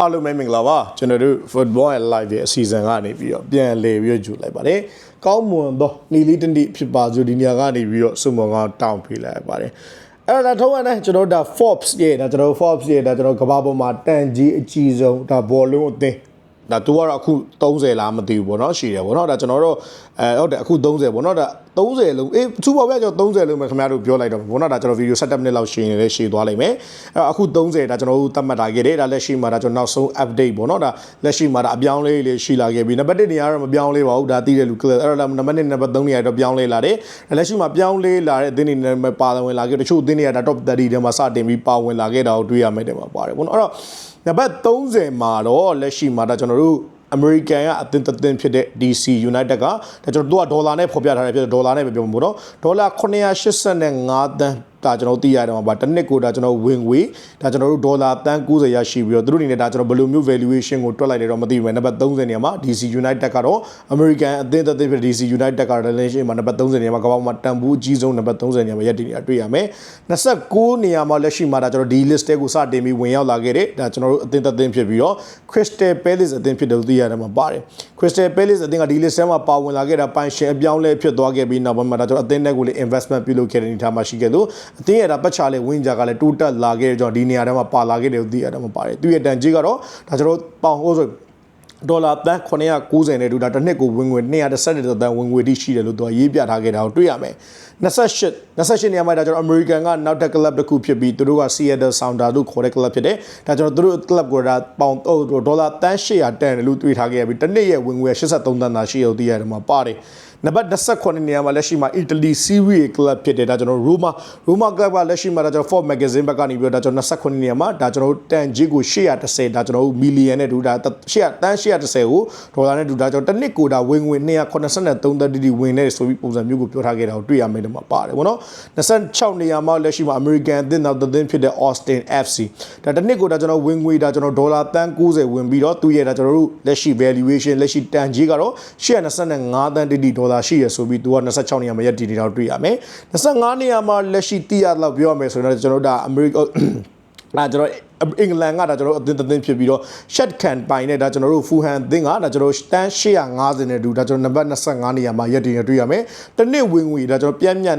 အားလုံးပဲမင်္ဂလာပါကျွန်တော်တို့ Football and Live ရဲ့အစီအစဉ်ကနေပြီးတော့ပြန်လည်ပြီးတော့ကြိုလိုက်ပါတယ်ကောင်းမွန်သောနီလီတတိဖြစ်ပါစို့ဒီနေရာကနေပြီးတော့စုံမကတောင်းပေးလိုက်ပါတယ်အဲ့ဒါထုံးရတဲ့ကျွန်တော်တို့ဒါ Forbes ရဲ့ဒါကျွန်တော် Forbes ရဲ့ဒါကျွန်တော်ကမ္ဘာပေါ်မှာတန်ကြီးအကြီးဆုံးဒါဘောလုံးအသင်း ဒါသူကတော့အခု30လားမသိဘူးပေါ့နော်ရှိတယ်ပေါ့နော်ဒါကျွန်တော်တို့အဲဟုတ်တယ်အခု30ပေါ့နော်ဒါ30လုံးအေးသူ့ဘောဗျာကျွန်တော်30လုံးပဲခင်ဗျားတို့ပြောလိုက်တော့ပေါ့နော်ဒါကျွန်တော်ဗီဒီယို7မိနစ်လောက်ရှင်းနေလဲရှင်းသွားလိမ့်မယ်အဲ့အခု30ဒါကျွန်တော်တို့သတ်မှတ်တာခဲ့တယ်ဒါလက်ရှိမှာဒါကျွန်တော်နောက်ဆုံး update ပေါ့နော်ဒါလက်ရှိမှာဒါအပြောင်းလဲလေးရှိလာခဲ့ပြီနံပါတ်1နေရာတော့မပြောင်းလဲပါဘူးဒါသိတယ်လူ clear အဲ့တော့နံပါတ်2နံပါတ်3နေရာတော့ပြောင်းလဲလာတယ်လက်ရှိမှာပြောင်းလဲလာတဲ့အသင်းတွေနဲ့ပါဝင်လာခဲ့တချို့အသင်းတွေကဒါ top 30ထဲမှာစတင်ပြီးပါဝင်လာခဲ့တာကိုတွေ့ရမယ်တဲ့မှာပါတယ်ပေါ့နော်အဲ့တော့နံပါတ်30မှာတော့လက်ရှိမှာဒါကျွန်တော်တို့ American ကအသင်းတစ်သင်းဖြစ်တဲ့ DC United ကဒါကျွန်တော်တို့ကဒေါ်လာနဲ့ဖော်ပြထားတယ်ဖြစ်ဒေါ်လာနဲ့ပဲပြောမှာပေါ့နော်ဒေါ်လာ985သန်း ဒါကျွန်တော်သိရတယ်မှာပါတစ်နှစ်ကိုဒါကျွန်တော်ဝင်ငွေဒါကျွန်တော်တို့ဒေါ်လာတန်း90ရရှိပြီးတော့သူတို့အနေနဲ့ဒါကျွန်တော်ဘယ်လိုမျိုး valuation ကိုတွက်လိုက်တယ်တော့မသိဘူးနံပါတ်30နေရာမှာ DC United ကတော့ American အသင်းတစ်သင်းဖြစ် DC United ကတော့ relation မှာနံပါတ်30နေရာမှာကမ္ဘာမှာတန်ဖိုးအကြီးဆုံးနံပါတ်30နေရာမှာရပ်တည်နေတာတွေ့ရမယ်29နေရာမှာလက်ရှိမှာဒါကျွန်တော်ဒီ list တဲကိုစတင်ပြီးဝင်ရောက်လာခဲ့တယ်ဒါကျွန်တော်တို့အသင်းတစ်သင်းဖြစ်ပြီးတော့ Crystal Palace အသင်းဖြစ်တယ်လို့သိရတယ်မှာပါတယ် Crystal Palace အသင်းကဒီ list ထဲမှာပါဝင်လာခဲ့တာပိုင်ရှင်အပြောင်းလဲဖြစ်သွားခဲ့ပြီးနောက်ပိုင်းမှာဒါကျွန်တော်အသင်းတွေကိုလည်း investment ပြုလုပ်ခဲ့တဲ့အနေအထားမှာရှိခဲ့လို့အသင်းရဲ့ဒါပတ်ချလေးဝင်းကြကလည်းတိုးတက်လာခဲ့ကြတော့ဒီနေရာထဲမှာပါလာခဲ့တယ်လို့သိရတယ်မှာပါတယ်သူရဲ့တန်ကြီးကတော့ဒါကျွန်တော်ပေါင်ဟိုးဆိုဒေါ်လာတန်း990နဲ့တူတာတစ်နှစ်ကိုဝင်ငွေ217တန်းဝင်ငွေတိရှိတယ်လို့သူကရေးပြထားခဲ့တာကိုတွေ့ရမယ်28 28နေရာမှာဒါကျွန်တော် American ကနောက်တစ် club တစ်ခုဖြစ်ပြီးသူတို့က Seattle Sounder လို့ခေါ်တဲ့ club ဖြစ်တယ်ဒါကျွန်တော်သူတို့ club ကိုဒါပေါင်ဒေါ်လာတန်း800တန်တယ်လို့တွေ့ထားခဲ့ရပြီးတစ်နှစ်ရဲ့ဝင်ငွေ83တန်းသာရှိရလို့သိရတယ်မှာပါတယ် နံပါတ်28နေရာမှာလက်ရှိမှာ Italy Serie A club ဖြစ်တယ်ဒါကျွန်တော် Roma Roma club ကလက်ရှိမှာဒါကျွန်တော် Forbes magazine ဘက်ကနေပြီးတော့ဒါကျွန်တော်28နေရာမှာဒါကျွန်တော်တန်ကြီးကို830ဒါကျွန်တော်မီလီယံနဲ့ဒူဒါ800တန်း830ကိုဒေါ်လာနဲ့ဒူဒါကျွန်တော်တစ်နှစ်ကိုဒါဝင်ငွေ283တန်းတီဝင်နေဆိုပြီးပုံစံမျိုးကိုပြောထားခဲ့တာကိုတွေ့ရမယ်တော့မှာပါတယ်ဗောနော်26နေရာမှာလက်ရှိမှာ American အသင်းနောက်သင်းဖြစ်တဲ့ Austin FC ဒါတစ်နှစ်ကိုဒါကျွန်တော်ဝင်ငွေဒါကျွန်တော်ဒေါ်လာတန်း90ဝင်ပြီးတော့သူရဲ့ဒါကျွန်တော်တို့လက်ရှိ valuation လက်ရှိတန်ကြီးကတော့825တန်းတီဒေါ်လာရှိရဆိုပြီးသူက26နေရာမှာရက်တီနေတာတွေ့ရမယ်25နေရာမှာလက်ရှိတိရလောက်ပြောရမယ်ဆိုတော့ကျွန်တော်တို့ဒါ America ဒါကျွန်တော်အင်္ဂလန်ကဒါကျွန်တော်အသင်းသင်းဖြစ်ပြီးတော့ shot can ပိုင်နဲ့ဒါကျွန်တော်တို့ဖူဟန်အသင်းကဒါကျွန်တော်တန်း850နဲ့တူဒါကျွန်တော်နံပါတ်25နေရာမှာရက်တင်ရတွေ့ရမယ်။တစ်နှစ်ဝင်ငွေဒါကျွန်တော်ပြန်မြတ်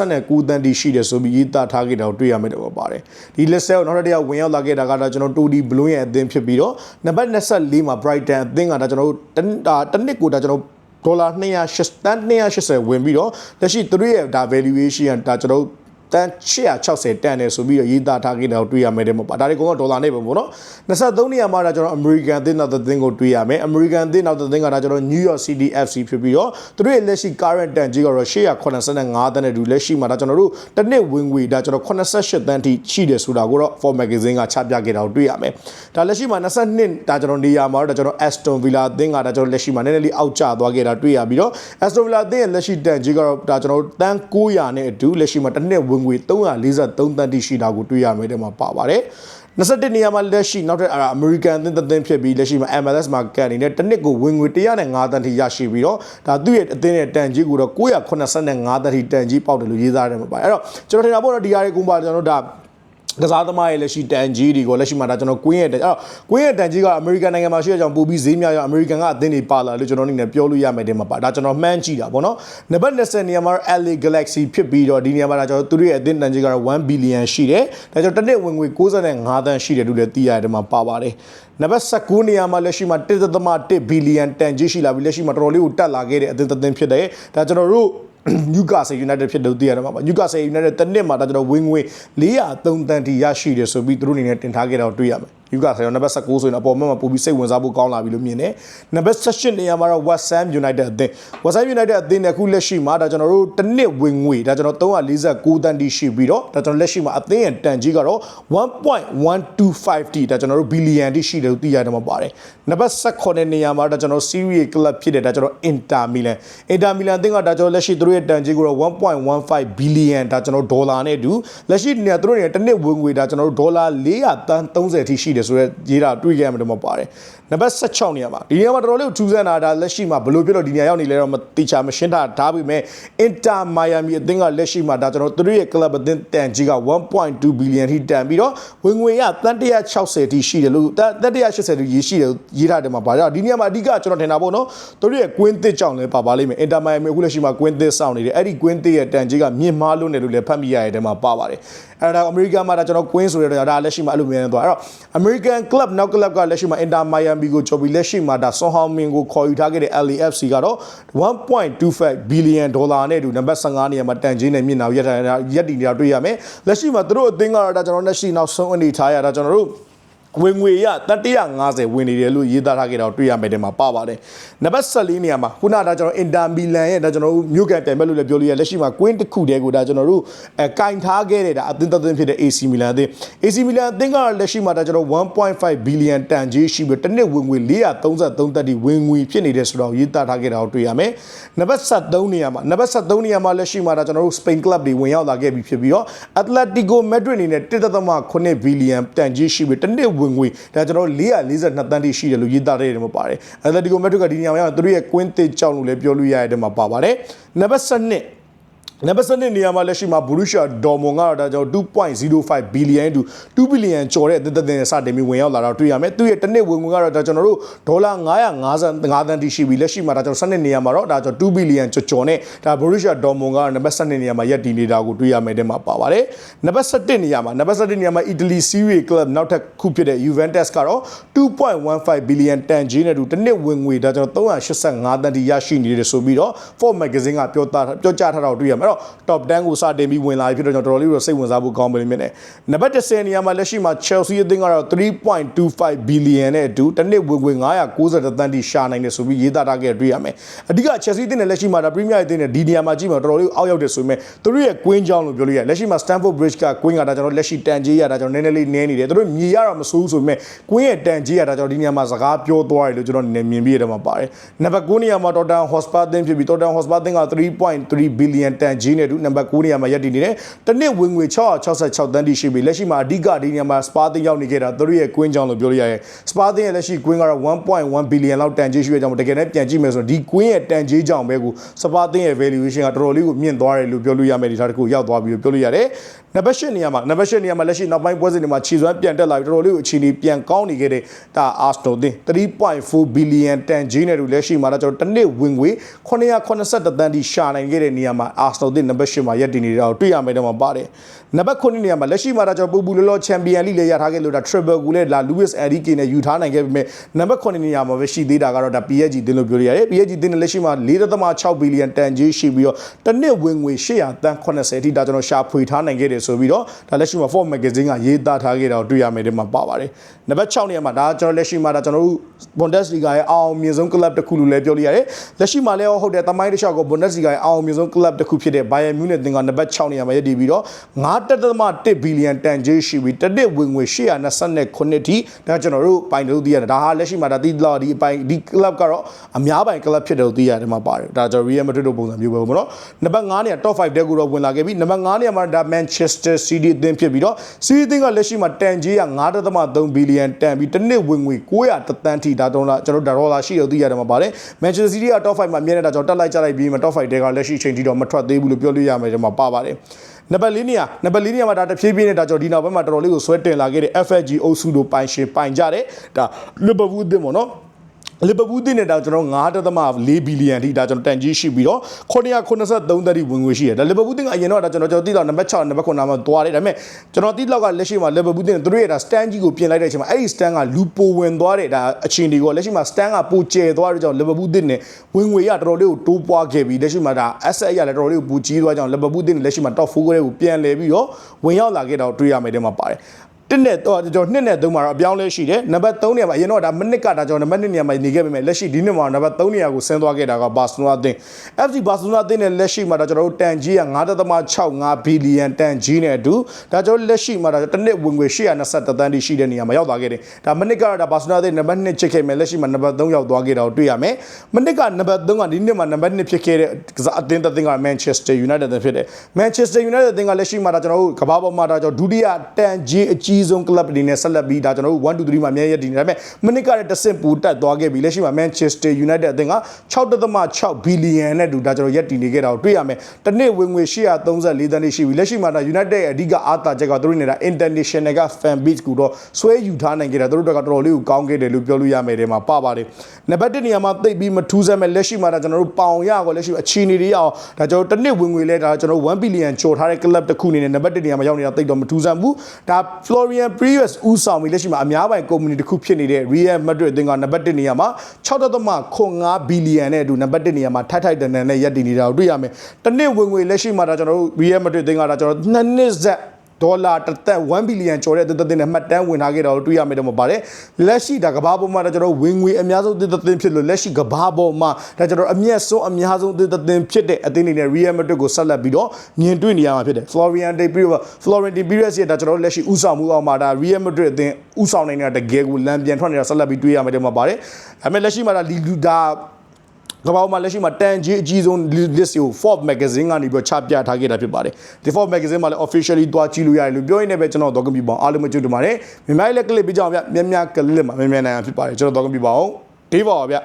229တန်းတီရှိတယ်ဆိုပြီးရေးသားထားခဲ့တာကိုတွေ့ရမယ်တော့ပါတယ်။ဒီ list ကိုနောက်တစ်တရားဝင်ရောက်လာခဲ့တာကဒါကျွန်တော် 2D Blue ရဲ့အသင်းဖြစ်ပြီးတော့နံပါတ်24မှာ Brighton အသင်းကဒါကျွန်တော်တို့တစ်နှစ်ကိုဒါကျွန်တော် ဒေါ်လာ280တန်း280ဝင်ပြီးတော့လက်ရှိသူတို့ရဲ့ဒါ valuation ဒါကျွန်တော် တန်860တန်တယ်ဆိုပြီးတော့ရေးသားထားခဲ့တာကိုတွေ့ရမယ်တဲ့ပေါ့ဒါတွေကတော့ဒေါ်လာနဲ့ပဲပေါ့နော်23နေရာမှာဒါကျွန်တော် American အသင်းနောက်သင်းကိုတွေ့ရမယ် American အသင်းနောက်သင်းကဒါကျွန်တော် New York City FC ဖြစ်ပြီးတော့သူတို့ရဲ့လက်ရှိ current တန်ကြီးကတော့885တန်နဲ့တူလက်ရှိမှာဒါကျွန်တော်တို့တစ်နှစ်ဝင်ငွေဒါကျွန်တော်88တန်ထိရှိတယ်ဆိုတာကိုတော့ For Magazine ကချပြခဲ့တာကိုတွေ့ရမယ်ဒါလက်ရှိမှာ22ဒါကျွန်တော်နေရာမှာတော့ဒါကျွန်တော် Aston Villa အသင်းကဒါကျွန်တော်လက်ရှိမှာနည်းနည်းလေးအောက်ကျသွားခဲ့တာတွေ့ရပြီးတော့ Aston Villa အသင်းရဲ့လက်ရှိတန်ကြီးကတော့ဒါကျွန်တော်တန်900နဲ့အတူလက်ရှိမှာတစ်နှစ်ဝင်ငွေ343တန်တိရှိတာကိုတွေ့ရမယ်တဲ့မှာပါပါတယ်21နေရာမှာလက်ရှိနောက်ထပ်အမေရိကန်အသင်းသင်းဖြစ်ပြီးလက်ရှိမှာ MLS မှာကန်နေတဲ့တစ်နှစ်ကိုဝင်ငွေ105တန်ထိရရှိပြီးတော့ဒါသူ့ရဲ့အသင်းရဲ့တန်ကြီးကိုတော့985တန်ထိတန်ကြီးပေါက်တယ်လို့ရေးသားတယ်မှာပါတယ်အဲ့တော့ကျွန်တော်ထင်တာပေါ့နော်ဒီဟာတွေကုန်ပါကျွန်တော်တို့ဒါ ကစားသမားရဲ့လက်ရှိတန်ကြီးတွေကိုလက်ရှိမှာဒါကျွန်တော်ကွင်းရဲ့အဲ့တော့ကွင်းရဲ့တန်ကြီးကအမေရိကန်နိုင်ငံမှာရှိတဲ့အကြောင်းပို့ပြီးဈေးများရအမေရိကန်ကအသင်းတွေပါလာလို့ကျွန်တော်အနေနဲ့ပြောလို့ရမယ်တဲ့မှာပါဒါကျွန်တော်မှန်းကြည့်တာပေါ့နော်နံပါတ်20နေရာမှာ LA Galaxy ဖြစ်ပြီးတော့ဒီနေရာမှာဒါကျွန်တော်သူတို့ရဲ့အသင်းတန်ကြီးကတော့1 billion ရှိတယ်ဒါကျွန်တော်တစ်နှစ်ဝင်ငွေ65သန်းရှိတယ်လို့လည်းသိရတယ်မှာပါပါတယ်နံပါတ်19နေရာမှာလက်ရှိမှာ1.1 billion တန်ကြီးရှိလာပြီးလက်ရှိမှာတော်တော်လေးကိုတက်လာခဲ့တဲ့အသင်းသင်းဖြစ်တယ်ဒါကျွန်တော်တို့ Newcastle United ဖြစ်လို့သိရတယ်မှာပါ Newcastle United တစ်နှစ်မှာဒါကျွန်တော်ဝင်ငွေ403တန်တီရရှိတယ်ဆိုပြီးသူတို့အနေနဲ့တင်ထားခဲ့တာကိုတွေ့ရမယ် Newcastle နံပါတ်19ဆိုရင်အပေါ်မှာပို့ပြီးစိတ်ဝင်စားဖို့ကောင်းလာပြီလို့မြင်တယ်နံပါတ်18နေရာမှာတော့ West Ham United အသင်း West Ham United အသင်းနဲ့အခုလက်ရှိမှာဒါကျွန်တော်တို့တစ်နှစ်ဝင်ငွေဒါကျွန်တော်349တန်တီရှိပြီးတော့ဒါကျွန်တော်လက်ရှိမှာအသင်းရဲ့တန်ကြီးကတော့ 1.125t ဒါကျွန်တော်တို့ဘီလီယံတိရှိတယ်လို့သိရတယ်မှာပါတယ်နံပါတ်18နေရာမှာဒါကျွန်တော် Serie A club ဖြစ်တယ်ဒါကျွန်တော် Inter Milan Inter Milan အသင်းကဒါကျွန်တော်လက်ရှိသူတို့ရဲ့တန်ကြီးကတော့1.15ဘီလီယံဒါကျွန်တော်ဒေါ်လာနဲ့အတူလက်ရှိနေရာသူတို့ရဲ့တစ်နှစ်ဝင်ငွေဒါကျွန်တော်တို့ဒေါ်လာ430ထိရှိတယ်တယ်ဆိုတော့ရေးတာတွေ့ခဲ့ရမှာတော့မပါတယ်နံပါတ်16နေရာမှာဒီနေရာမှာတော်တော်လေးကိုထူးဆန်းတာဒါလက်ရှိမှာဘယ်လိုဖြစ်လို့ဒီနေရာရောက်နေလဲတော့မတိချာမရှင်းတာဒါပေမဲ့ Inter Miami အသင်းကလက်ရှိမှာဒါကျွန်တော်တို့ရဲ့ club အသင်းတန်ကြီးက1.2 billion ထိတန်ပြီးတော့ဝင်ငွေရတန်160ထိရှိတယ်လို့တန်180ထိရေးရှိတယ်ရေးထားတယ်မှာပါတော့ဒီနေရာမှာအဓိကကျွန်တော်ထင်တာပေါ့နော်တို့ရဲ့ကွင်းသစ်ကြောင့်လည်းပါပါလိမ့်မယ် Inter Miami အခုလက်ရှိမှာကွင်းသစ်စောင့်နေတယ်အဲ့ဒီကွင်းသစ်ရဲ့တန်ကြီးကမြင့်မားလို့နေလို့လည်းဖတ်မိရတဲ့ထဲမှာပါပါတယ်အဲ့ဒါအမေရိကန်မှာဒါကျွန်တော်ကွင်းဆိုရတော့ဒါလက်ရှိမှာအဲ့လိုမျိုးနေသွားအဲ့တော့ American Club နောက် club ကလက်ရှိမှာ Inter Miami ကိုကျော်ပြီးလက်ရှိမှာဒါ Son Heung-min ကိုခေါ်ယူထားခဲ့တဲ့ LAFC ကတော့1.25 billion ဒေါ်လာနဲ့အတူနံပါတ်15နေရာမှာတန်ကြီးနဲ့မြင့်နောက်ရက်ထားရက်တီနေတာတွေ့ရမယ်လက်ရှိမှာသူတို့အသင်းကတော့ဒါကျွန်တော်လက်ရှိနောက်ဆုံးအနေထားရတာကျွန်တော်တို့ ဝင်ငွေရတ150ဝင်နေတယ်လို့ရေးသားထားခဲ့တာကိုတွေ့ရမယ်တဲ့မှာပါပါတယ်။နံပါတ်14နေရာမှာခုနကဒါကျွန်တော်အင်တာမီလန်ရဲ့ဒါကျွန်တော်တို့မြို့ကန်ပြန်မဲ့လို့လည်းပြောလို့ရလက်ရှိမှာကွင်းတစ်ခုတည်းကိုဒါကျွန်တော်တို့အဲကင်ထားခဲ့တဲ့ဒါအသင်းတစ်သင်းဖြစ်တဲ့ AC Milan အသင်း AC Milan အသင်းကလက်ရှိမှာဒါကျွန်တော်1.5 billion တန်ကြီးရှိပြီးတစ်နှစ်ဝင်ငွေ433တက်ဒီဝင်ငွေဖြစ်နေတယ်ဆိုတော့ရေးသားထားခဲ့တာကိုတွေ့ရမယ်။နံပါတ်73နေရာမှာနံပါတ်73နေရာမှာလက်ရှိမှာဒါကျွန်တော်တို့ Spain Club တွေဝင်ရောက်လာခဲ့ပြီဖြစ်ပြီးတော့ Atletico Madrid အနေနဲ့1.8 billion တန်ကြီးရှိပြီးတစ်နှစ်ဝင်ငွေဒါကျွန်တော်442တန်းတိရှိတယ်လို့ရေးသားတဲ့နေမှာပါတယ်။ Atletico Madrid ကဒီနေရာမှာရောက်သူတို့ရဲ့ကွင်းသစ်ကြောင့်လို့လည်းပြောလို့ရတဲ့နေမှာပါပါတယ်။နံပါတ်7 နံပါတ်7နေရာမှာလက်ရှိမှာ Borussia Dortmund ကတော့ဒါကြောင့်2.05 billion to 2 billion ကျော်တဲ့သက်သက်နဲ့စတင်ပြီးဝင်ရောက်လာတော့တွေ့ရမယ်။သူရဲ့တစ်နှစ်ဝင်ငွေကတော့ဒါကျွန်တော်တို့ဒေါ်လာ955တန်းတိရှိပြီလက်ရှိမှာဒါကျွန်တော်7နေရာမှာတော့ဒါကြောင့်2 billion ကျော်ကျော်နဲ့ဒါ Borussia Dortmund ကတော့နံပါတ်7နေရာမှာရပ်တည်နေတာကိုတွေ့ရမယ်တဲ့မှာပါပါတယ်။နံပါတ်7နေရာမှာနံပါတ်7နေရာမှာ Italy Serie Club နောက်ထပ်ခုဖြစ်တဲ့ Juventus ကတော့2.15 billion တန်ကြီးနဲ့တူတစ်နှစ်ဝင်ငွေဒါကျွန်တော်385တန်းတိရရှိနေတယ်ဆိုပြီးတော့ Forbes Magazine ကပြောသားပြောကြားထားတာကိုတွေ့ရမယ်။ top 10ကိုစတင်ပြီးဝင်လာပြီဖြစ်တော့ကျွန်တော်တော်တော်လေးတော့စိတ်ဝင်စားဖို့ကောင်းပါလိမ့်မယ်။နံပါတ်10နေရာမှာလက်ရှိမှာ Chelsea အသင်းကတော့3.25 billion နဲ့အတူတစ်နှစ်ဝင်ငွေ990တန်းတိရှာနိုင်တယ်ဆိုပြီးရေးသားထားခဲ့တွေ့ရမယ်။အဓိက Chelsea အသင်းနဲ့လက်ရှိမှာဒါ Premier League အသင်းနဲ့ဒီနေရာမှာကြည့်မှာတော်တော်လေးအောက်ရောက်တယ်ဆိုပေမဲ့သူတို့ရဲ့ကွင်းကြောင်းလို့ပြောလို့ရတယ်။လက်ရှိမှာ Stamford Bridge ကကွင်းကဒါကျွန်တော်လက်ရှိတန်ကြီးရတာကျွန်တော်နည်းနည်းလေးနည်းနေတယ်။သူတို့မြေရတော့မဆိုးဘူးဆိုပေမဲ့ကွင်းရဲ့တန်ကြီးရတာကျွန်တော်ဒီနေရာမှာစကားပြောသွားတယ်လို့ကျွန်တော်နည်းနည်းမြင်ပြီးရတဲ့မှာပါတယ်။နံပါတ်9နေရာမှာ Tottenham Hotspur အသင်းဖြစ်ပြီး Tottenham Hotspur အသင်းက3.3 billion တန်ကြီးနဲ့တူနံပါတ်9နေရာမှာရပ်တည်နေတယ်။တစ်နှစ်ဝင်ငွေ666တန်းတိရှိပြီလက်ရှိမှာအဓိကဒီနေရာမှာ Spa တင်ရောက်နေခဲ့တာသူတို့ရဲ့ကွင်းကြောင်းလို့ပြောလို့ရတယ်။ Spa တင်ရဲ့လက်ရှိကွင်းကတော့1.1 billion လောက်တန်ကြီးရှိရကြောင်းတကယ်နဲ့ပြန်ကြည့်မယ်ဆိုတော့ဒီကွင်းရဲ့တန်ကြီးကြောင့်ပဲကို Spa တင်ရဲ့ valuation ကတော်တော်လေးကိုမြင့်သွားတယ်လို့ပြောလို့ရမယ်ဒီထားတစ်ခုရောက်သွားပြီလို့ပြောလို့ရတယ်။နံပါတ်8နေရာမှာနံပါတ်8နေရာမှာလက်ရှိနောက်ပိုင်းပွဲစဉ်တွေမှာခြေစွမ်းပြန်တက်လာပြီးတော်တော်လေးကိုအခြေအနေပြန်ကောင်းနေခဲ့တဲ့ဒါ Arsenal တင်3.4 billion တန်ကြီးနဲ့တူလက်ရှိမှာတော့ကျွန်တော်တစ်နှစ်ဝင်ငွေ980တန်းတိရှာနိုင်ခဲ့တဲ့နေရာမှာ Arsenal တင်နံပါတ်8မှာရပ်တည်နေတာကိုတွေ့ရမယ်တော့မှာပါတယ်နံပါတ်9နေရာမှာလက်ရှိမှာတော့ကျွန်တော်ပူပူလောလောချန်ပီယံလိလည်းရထားခဲ့လို့ဒါ triple ကိုလည်းလာ Lewis Enrique နဲ့ယူထားနိုင်ခဲ့ပေမဲ့နံပါတ်9နေရာမှာပဲရှိသေးတာကတော့ဒါ PSG တင်းလို့ပြောရရတယ် PSG တင်းနဲ့လက်ရှိမှာ4.6 billion တန်ကြီးရှိပြီးတော့တစ်နှစ်ဝင်ငွေ800တန်း80အထိဒါကျွန်တော်ရှာဖွေထားနိုင်ခဲ့တယ်ဆိုပြီးတော့ဒါလက်ရှိမှာ Forbes Magazine ကရေးသားထားခဲ့တာကိုတွေ့ရမယ်ဒီမှာပါပါတယ်နံပါတ်6နေရာမှာဒါကျွန်တော်လက်ရှိမှာဒါကျွန်တော်တို့ Bundesliga ရဲ့အောင်မြင်ဆုံး club တစ်ခုလို့လည်းပြောလို့ရတယ်လက်ရှိမှာလည်းဟုတ်တယ်တမိုင်းတစ်လျှောက်က Bundesliga ရဲ့အောင်မြင်ဆုံး club တစ်ခုဖြစ်တဲ့ Bayern Munich တင်ကနံပါတ်6နေရာမှာရပ်တည်ပြီးတော့9.1ဘီလီယံတန်ကြေးရှိပြီးတစ်နှစ်ဝင်ငွေ829ထိဒါကျွန်တော်တို့ပိုင်လို့သိရတယ်ဒါဟာလက်ရှိမှာဒါတီလာဒီပိုင်ဒီ club ကတော့အများပိုင် club ဖြစ်တယ်လို့သိရတယ်မှာပါတယ်ဒါကျွန်တော် Real Madrid တို့ပုံစံမျိုးပဲပေါ့နော်နံပါတ်9နေရာ top 5တက်ကိုတော့ဝင်လာခဲ့ပြီနံပါတ်9နေရာမှာဒါ Manchester City အသင်းဖြစ်ပြီးတော့ City အသင်းကလက်ရှိမှာတန်ကြေးက9.3ဘီလီယံတန်ပြီးတစ်နှစ်ဝင်ငွေ900တန်းထိဒါတော့ကျွန်တော်ဒေါ်လာရှိတယ်သိရတယ်မှာပါတယ် Manchester City က top 5မှာအမြဲတမ်းဒါကျွန်တော်တက်လိုက်ကြလိုက်ပြီးမှ top 5တဲကလက်ရှိချိန်ထိတော့မထွက်သေးဘူးလို့ပြောလို့ရမယ်ဒီမှာပါပါတယ်နံပါတ်၄နေရာနံပါတ်၄နေရာမှာဒါတဖြည်းဖြည်းနဲ့ဒါကြောင့်ဒီနောက်ပိုင်းမှာတော်တော်လေးကိုဆွဲတင်လာခဲ့တဲ့ FFG အုပ်စုတို့ပိုင်ရှင်ပိုင်ကြတယ်ဒါလီဗာပူးအသင်းပေါ့နော် လီဗာပူးတင်နေတာကျွန်တော်9.4ဘီလီယံထိဒါကျွန်တော်တန်ကြီးရှိပြီးတော့983တန်းထိဝင်ငွေရှိတယ်ဒါလီဗာပူးတင်ကအရင်တော့ဒါကျွန်တော်ကျွန်တော်တိတော့နံပါတ်6နံပါတ်9နာမှာသွားတယ်ဒါပေမဲ့ကျွန်တော်တိတော့ကလက်ရှိမှာလီဗာပူးတင်သူတို့ရဲ့ဒါစတန်ကြီးကိုပြင်လိုက်တဲ့အချိန်မှာအဲ့ဒီစတန်ကလူပိုဝင်သွားတဲ့ဒါအချိန်တွေကိုလက်ရှိမှာစတန်ကပိုကျဲသွားတဲ့ကြောင့်လီဗာပူးတင်နဲ့ဝင်ငွေရတော်တော်လေးကိုတိုးပွားခဲ့ပြီးလက်ရှိမှာဒါ asset ရလည်းတော်တော်လေးကိုပူကြီးသွားကြောင့်လီဗာပူးတင်လက်ရှိမှာ top 4ကိုပြန်လဲပြီးတော့ဝင်ရောက်လာခဲ့တော့တွေ့ရမယ်တဲ့မှာပါတယ် တစ်နဲ့တော့ကျွန်တော်နှစ်နဲ့သုံးမှာတော့အပြောင်းလဲရှိတယ်နံပါတ်3နေရာမှာအရင်တော့ဒါမိနစ်ကဒါကျွန်တော်နံပါတ်2နေရာမှာနေခဲ့ပေမဲ့လက်ရှိဒီနှစ်မှာနံပါတ်3နေရာကိုဆင်းသွားခဲ့တာကဘာစီလိုနာအသင်း FC ဘာစီလိုနာအသင်းနဲ့လက်ရှိမှာဒါကျွန်တော်တို့တန်ကြီးက9.65ဘီလီယံတန်ကြီးနဲ့အတူဒါကျွန်တော်လက်ရှိမှာဒါတစ်နှစ်ဝင်ငွေ820တန်းတိရှိတဲ့နေရာမှာရောက်သွားခဲ့တယ်ဒါမိနစ်ကတော့ဒါဘာစီလိုနာအသင်းနံပါတ်2ချစ်ခဲ့မယ်လက်ရှိမှာနံပါတ်3ရောက်သွားခဲ့တာကိုတွေ့ရမယ်မိနစ်ကနံပါတ်3ကဒီနှစ်မှာနံပါတ်2ဖြစ်ခဲ့တဲ့အသင်းတစ်သင်းက Manchester United ဖြစ်တယ် Manchester United အသင်းကလက်ရှိမှာဒါကျွန်တော်တို့ကမ္ဘာပေါ်မှာဒါကျွန်တော်ဒုတိယတန်ကြီးအကြီးကြီးဆုံး club အနေနဲ့ဆက်လက်ပြီးဒါကျွန်တော်တို့1 2 3မှာအမြဲရည်တည်နေဒါပေမဲ့မနစ်ကလည်းတစ်ဆင့်ပူတက်သွားခဲ့ပြီလက်ရှိမှာ Manchester United အသင်းက6.6ဘီလီယံနဲ့တူဒါကျွန်တော်ရက်တည်နေခဲ့တာကိုတွေ့ရမယ်။တစ်နှစ်ဝင်ငွေ834သန်းရှိပြီလက်ရှိမှာဒါ United ရဲ့အဓိကအားသာချက်ကသူတို့နေတာ international က fan base ကိုတော့ဆွဲယူထားနိုင်ခဲ့တာသူတို့ကတော်တော်လေးကိုကောင်းခဲ့တယ်လို့ပြောလို့ရမယ်တဲ့မှာပပါတယ်။နံပါတ်1နေရာမှာသိပ်ပြီးမထူးဆန်းမဲ့လက်ရှိမှာဒါကျွန်တော်တို့ပေါင်ရကောလက်ရှိအခြေအနေတွေရအောင်ဒါကျွန်တော်တစ်နှစ်ဝင်ငွေလဲဒါကျွန်တော်1ဘီလီယံကျော်ထားတဲ့ club တစ်ခုအနေနဲ့နံပါတ်1နေရာမှာရောက်နေတာသိပ်တော့မထူးဆန်းဘူး။ဒါ Florian Pires ဦးဆောင်ပြီးလက်ရှိမှာအများပိုင် company တစ်ခုဖြစ်နေတဲ့ Real Madrid အသင်းကနံပါတ်1နေရာမှာ6.5ဘီလီယံနဲ့အတူနံပါတ်1နေရာမှာထိုက်ထိုက်တန်တန်နဲ့ရပ်တည်နေတာကိုတွေ့ရမယ်။တစ်နှစ်ဝင်ငွေလက်ရှိမှာဒါကျွန်တော်တို့ Real Madrid အသင်းကဒါကျွန်တော်နှစ်နှစ်ဆက် ဒေါ်လာတစ်သက်1ဘီလီယံကျော်တဲ့တစ်သက်နဲ့မှတ်တမ်းဝင်ထားခဲ့တာကိုတွေ့ရမယ်တော့မပါတယ်လက်ရှိဒါကဘာပေါ်မှာဒါကျွန်တော်ဝင်ငွေအများဆုံးတစ်သက်ဖြစ်လို့လက်ရှိကဘာပေါ်မှာဒါကျွန်တော်အမျက်ဆုံးအများဆုံးတစ်သက်ဖြစ်တဲ့အသင်းအနေနဲ့ Real Madrid ကိုဆက်လက်ပြီးတော့မြင်တွေ့နေရမှာဖြစ်တယ် Florian De Pires Florian De Pires ရဲ့ဒါကျွန်တော်လက်ရှိဥဆောင်မှုအောက်မှာဒါ Real Madrid အသင်းဥဆောင်နေတာတကယ်ကိုလမ်းပြန်ထွက်နေတာဆက်လက်ပြီးတွေ့ရမယ်တော့မပါတယ်ဒါပေမဲ့လက်ရှိမှာဒါလီလူဒါ ကမ္ဘာပေါ်မှာလက်ရှိမှာတန်ကြီးအကြီးဆုံး list ကို Forbes magazine ကနေပြီးတော့ချပြထားခဲ့တာဖြစ်ပါတယ်ဒီ Forbes magazine မှာလည်း officially တွားကြည့်လို့ရတယ်လို့ပြောရင်းနဲ့ပဲကျွန်တော်တော့ကမ်ပြပါအောင်အားလုံးမကြည့်တပါတယ်မြန်မာလေးလည်း clip ပေးကြအောင်ဗျမြက်မြက်ကလစ်မှာမြန်မြန်နိုင်အောင်ဖြစ်ပါတယ်ကျွန်တော်တော့ကမ်ပြပါအောင်ဒီပါပါဗျ